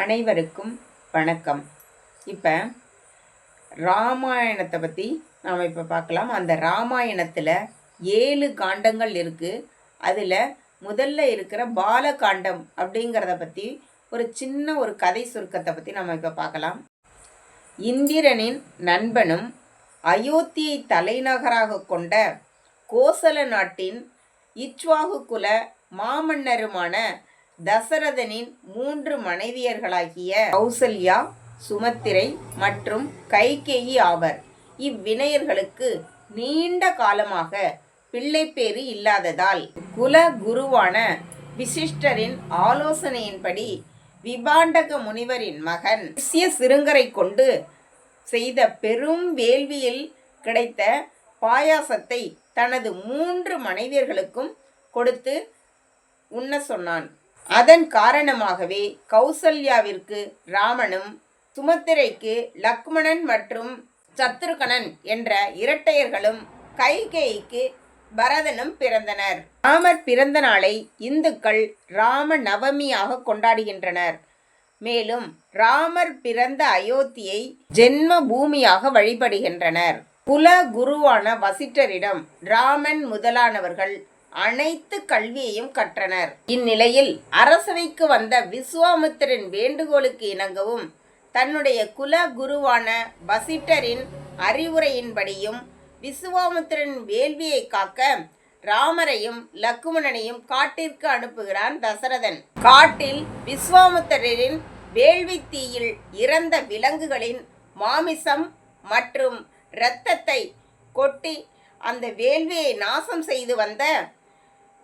அனைவருக்கும் வணக்கம். இப்போ ராமாயணத்தை பற்றி நாம் இப்போ பார்க்கலாம். அந்த ராமாயணத்தில் ஏழு காண்டங்கள் இருக்குது அதில் முதல்ல இருக்கிற பாலகாண்டம் அப்படிங்கிறத பற்றி ஒரு சின்ன ஒரு கதை சுருக்கத்தை பற்றி நம்ம இப்போ பார்க்கலாம். இந்திரனின் நண்பனும் அயோத்தியை தலைநகராக கொண்ட கோசல நாட்டின் இச்வாகு குல மாமன்னருமான தசரதனின் மூன்று மனைவியர்களாகிய கௌசல்யா சுமத்திரை மற்றும் கைகேயி ஆவர். இவ்வினையர்களுக்கு நீண்ட காலமாக பிள்ளைப்பேறு இல்லாததால் குல குருவான விசிஷ்டரின் ஆலோசனையின்படி விபாண்டக முனிவரின் மகன் சிய சிறுங்கரை கொண்டு செய்த பெரும் வேள்வியில் கிடைத்த பாயாசத்தை தனது மூன்று மனைவியர்களுக்கும் கொடுத்து உண்ண சொன்னான். அதன் காரணமாகவே கௌசல்யாவிற்கு ராமனும் சுமத்திரைக்கு லக்மணன் மற்றும் சத்ருகணன் என்ற இரட்டையர்களும் கைகேயிக்கு பரதனும் பிறந்தனர். ராமர் பிறந்த நாளை இந்துக்கள் ராம நவமியாக கொண்டாடுகின்றனர். மேலும் ராமர் பிறந்த அயோத்தியை ஜென்ம பூமியாக வழிபடுகின்றனர். குல குருவான வசிட்டரிடம் ராமன் முதலானவர்கள் அனைத்து கல்வியையும் கற்றனர். இந்நிலையில் அரசவைக்கு வந்த விஸ்வாமித்திரின் வேண்டுகோளுக்கு இணங்கவும் தன்னுடைய குல குருவான வசிட்டரின் அறிவுரையின்படியும் விஸ்வாமித்திரன் வேள்வியை காக்க ராமரையும் லக்குமணனையும் காட்டிற்கு அனுப்புகிறான் தசரதன். காட்டில் விஸ்வாமித்திரரின் வேள்வி தீயில் இறந்த விலங்குகளின் மாமிசம் மற்றும் இரத்தத்தை கொட்டி அந்த வேள்வியை நாசம் செய்து வந்த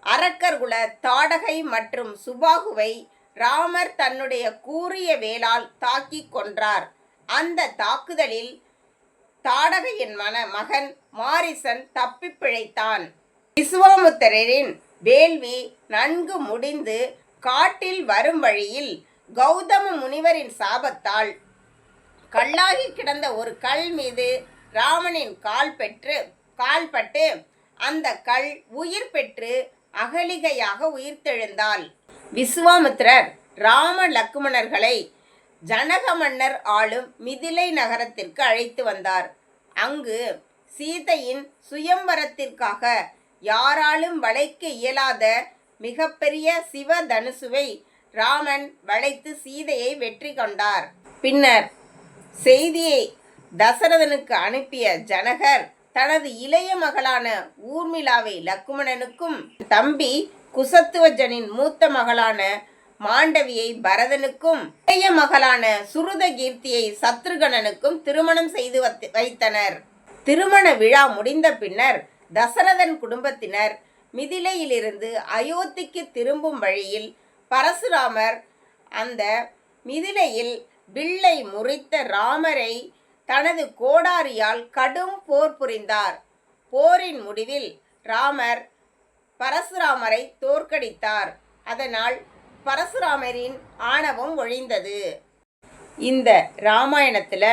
அரக்கர்குல தாடகை மற்றும் சுபாகுவை ராமர் தன்னுடைய கூறிய வேளால் தாக்கி கொன்றார். அந்த தாக்குதலில் தாடகையின் மன மகன் மாரிசன் தப்பி பிழைத்தான். விஸ்வாமுத்திரரின் வேள்வி நன்கு முடிந்து காட்டில் வரும் வழியில் கௌதம முனிவரின் சாபத்தால் கல்லாகி கிடந்த ஒரு கல் மீது ராமனின் கால் பெற்று கால்பட்டு அந்த கல் உயிர் பெற்று அகலிகையாக உயிர்த்தெழுந்தாள். விஸ்வாமித்திரர் ராம லக்குமணர்களை ஜனக மன்னர் ஆளும் மிதிலை நகரத்திற்கு அழைத்து வந்தார். அங்கு சீதையின் சுயம்பரத்திற்காக யாராலும் வளைக்க இயலாத மிகப்பெரிய சிவ தனுசுவை ராமன் வளைத்து சீதையை வெற்றி கொண்டார். பின்னர் செய்தியை தசரதனுக்கு அனுப்பிய ஜனகர் தனது இளைய மகளான ஊர்மிளாவை லக்குமணனுக்கும் தம்பி குசத்துவஜனின் மூத்த மகளான மாண்டவியை பரதனுக்கும் இளைய மகளான சுருத கீர்த்தியை சத்ருகணனுக்கும் திருமணம் செய்து வைத்தனர். திருமண விழா முடிந்த பின்னர் தசரதன் குடும்பத்தினர் மிதிலையிலிருந்து அயோத்திக்கு திரும்பும் வழியில் பரசுராமர் அந்த மிதிலையில் வில்லை முறித்த ராமரை தனது கோடாரியால் கடும் போர் புரிந்தார். போரின் முடிவில் ராமர் பரசுராமரை தோற்கடித்தார். அதனால் பரசுராமரின் ஆணவம் ஒழிந்தது. இந்த ராமாயணத்தில்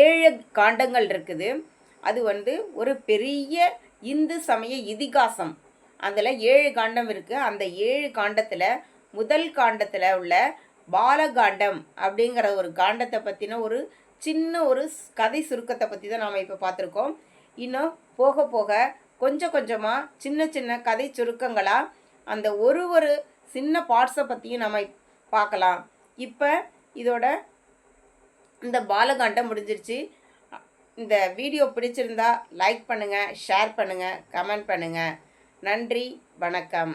ஏழு காண்டங்கள் இருக்குது. அது வந்து ஒரு பெரிய இந்து சமய இதிகாசம். அதில் ஏழு காண்டம் இருக்குது அந்த ஏழு காண்டத்தில் முதல் காண்டத்தில் உள்ள பாலகாண்டம் அப்படிங்கிற ஒரு காண்டத்தை பற்றின ஒரு சின்ன ஒரு ஸ்- கதை சுருக்கத்தை பற்றி தான் நாம் இப்போ பார்த்துருக்கோம். இன்னும் போக போக கொஞ்சம் கொஞ்சமாக சின்ன சின்ன கதை சுருக்கங்களாக அந்த ஒரு ஒரு சின்ன பார்ட்ஸை பற்றியும் நம்ம பார்க்கலாம். இப்போ இதோட இந்த பாலகாண்டம் முடிஞ்சிருச்சு. இந்த வீடியோ பிடிச்சிருந்தா லைக் பண்ணுங்கள் ஷேர் பண்ணுங்கள் கமெண்ட் பண்ணுங்கள் நன்றி வணக்கம்.